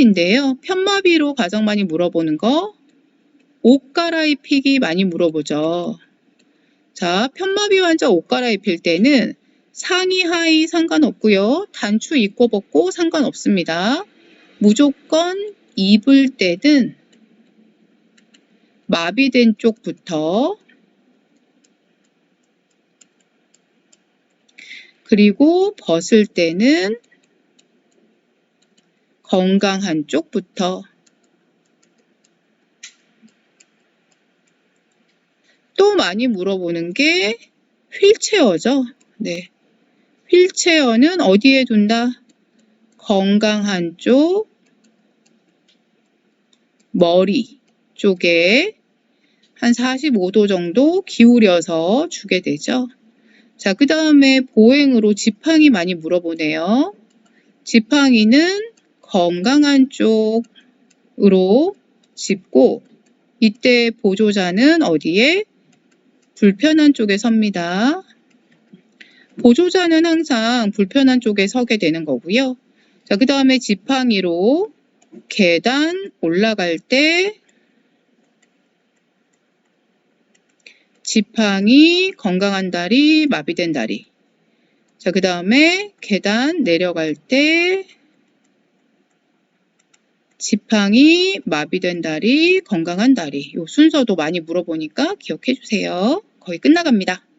편마비인데요. 편마비로 가장 많이 물어보는 거, 옷 갈아입히기 많이 물어보죠. 자, 편마비 환자 옷 갈아입힐 때는 상의, 하의 상관없고요. 단추 입고 벗고 상관없습니다. 무조건 입을 때는 마비된 쪽부터 그리고 벗을 때는 건강한 쪽부터 또 많이 물어보는 게 휠체어죠. 네. 휠체어는 어디에 둔다? 건강한 쪽, 머리 쪽에 한 45도 정도 기울여서 주게 되죠. 자, 그 다음에 보행으로 지팡이 많이 물어보네요. 지팡이는 건강한 쪽으로 짚고 이때 보조자는 어디에? 불편한 쪽에 섭니다. 보조자는 항상 불편한 쪽에 서게 되는 거고요. 자, 그 다음에 지팡이로 계단 올라갈 때 지팡이, 건강한 다리, 마비된 다리. 자, 그 다음에 계단 내려갈 때 지팡이, 마비된 다리, 건강한 다리. 요 순서도 많이 물어보니까 기억해 주세요. 거의 끝나갑니다.